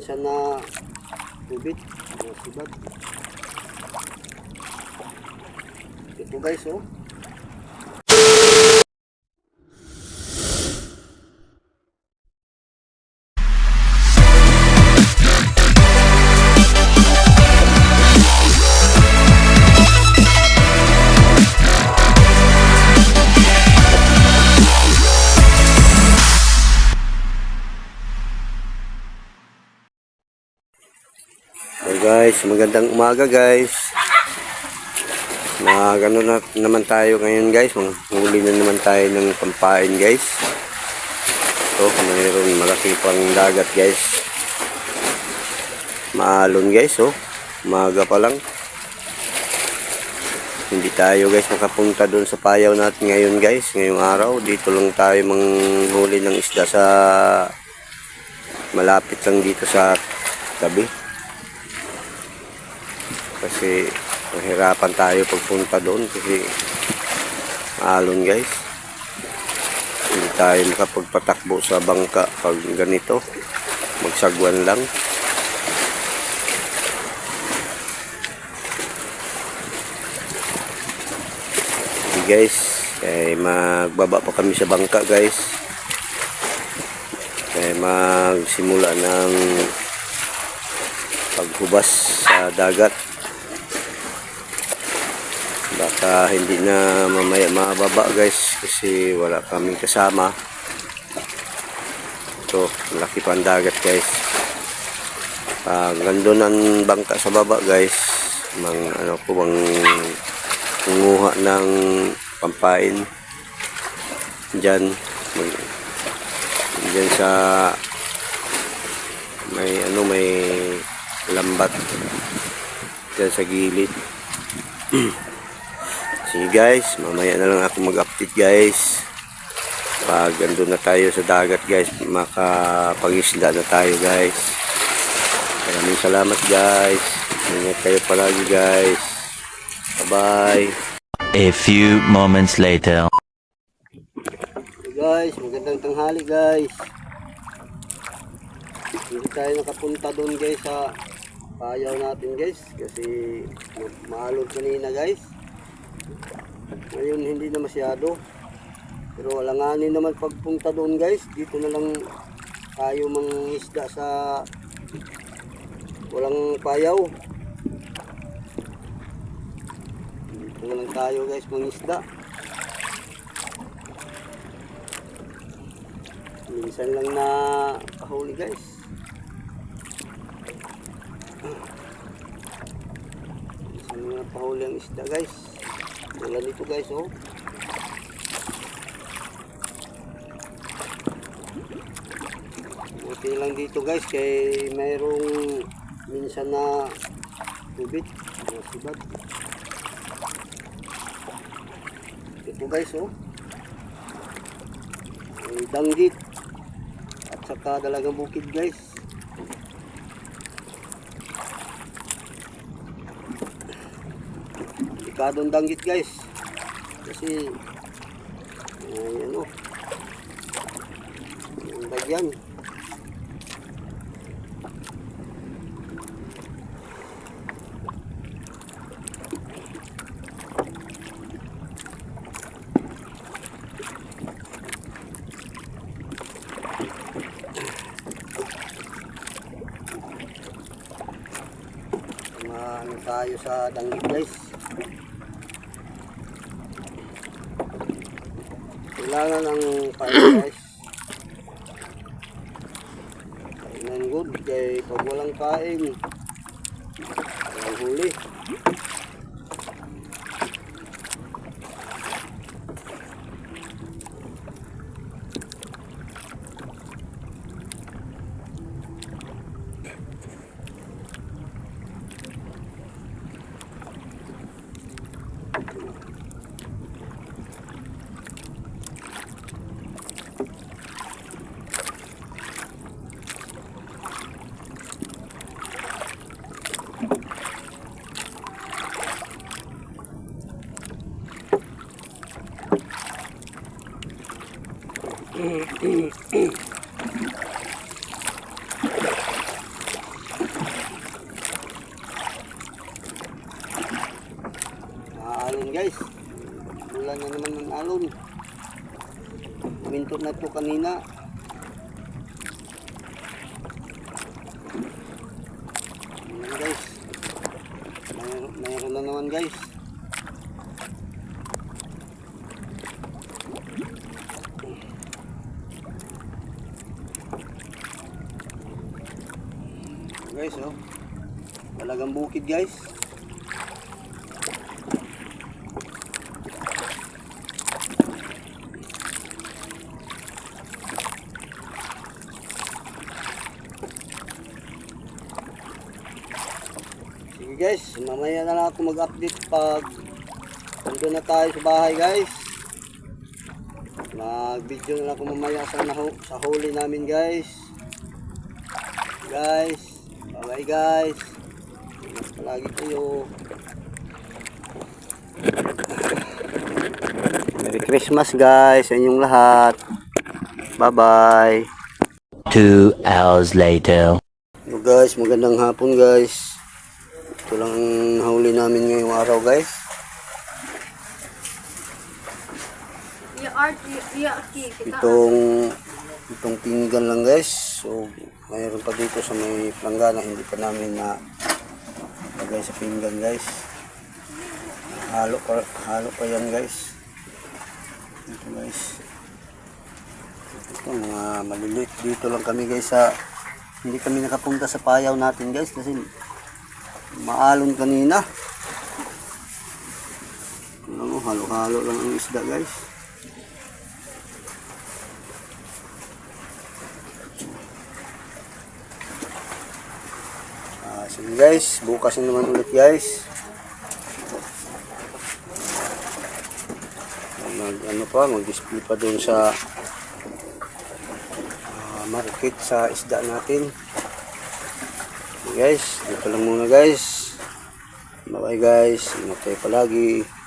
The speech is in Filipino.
minsan na tubig, na sibad. Ito guys, oh. Guys, magandang umaga guys. Mag ano na naman tayo ngayon guys, manghuli na naman tayo ng pampain guys. Ito, mayroon malaki pang dagat guys. Maalon guys, oh. Umaga pa lang. Hindi tayo guys makapunta doon sa payaw natin ngayon guys, ngayong araw. Dito lang tayo manghuli ng isda sa malapit lang dito sa tabi kasi mahirapan tayo pagpunta doon kasi alon guys. Hindi tayo makapagpatakbo sa bangka pag ganito. Magsagwan lang. Okay guys. Eh, magbaba pa kami sa bangka guys. Eh, magsimula ng paghubas sa dagat baka hindi na mamaya mababa guys kasi wala kaming kasama. Ito malaki pa ang dagat guys. Pag nandun ang bangka sa baba guys. Mang ano po bang kunguha ng pampain. Dyan mag, dyan sa may ano may lambat. Dyan sa gilid Sige guys, mamaya na lang ako mag-update guys. Pag andun na tayo sa dagat guys, makapangisda na tayo guys. Maraming salamat guys. Ingat kayo palagi guys. Bye-bye. A few moments later. Guys, magandang tanghali guys. Hindi tayo nakapunta doon guys sa payaw natin guys kasi maalon kanina guys. Ngayon hindi na masyado. Pero alanganin naman pagpunta doon guys. Dito na lang tayo mangisda sa walang payaw. Dito na lang tayo guys mangisda. Minsan lang na huli guys. Minsan lang na pahuli ang isda guys. Wala dito guys oh. Buti lang dito guys kay mayroong minsan na tubig. Na sibad. Ito guys oh. May danggit at saka dalagang bukid guys delikadong danggit guys. Kasi ay ano? Yung bagyan ano tayo sa danggit guys kailangan ng pain guys kainan good kay pag walang pain walang huli alon guys? Wala na naman ng alon. Minto na to kanina. Guys. Mayroon, mayroon na naman guys. Guys, oh. Talagang bukid guys. Sige guys, mamaya na lang ako mag-update pag nandun na tayo sa bahay guys. Mag-video na lang ako mamaya sa, sa huli namin guys. Guys, bye guys. Ingat palagi kayo. Merry Christmas guys sa inyong lahat. Bye bye. Two hours later. Hello guys, magandang hapon guys. Ito lang ang nahuli namin ngayong araw guys. Ya art, ya ki kita. Itong itong pinggan lang guys. So, mayroon pa dito sa may planggana hindi pa namin na lagay sa pinggan guys. Halo pa, halo pa yan guys. Ito guys. Ito mga maliliit dito lang kami guys sa hindi kami nakapunta sa payaw natin guys kasi maalon kanina. Ano, halo-halo lang ang isda guys. Sige guys, bukas na naman ulit guys. Mag ano pa, mag-display pa doon sa ah, market sa isda natin. Okay, guys, dito lang muna guys. Bye guys, ingat kayo palagi.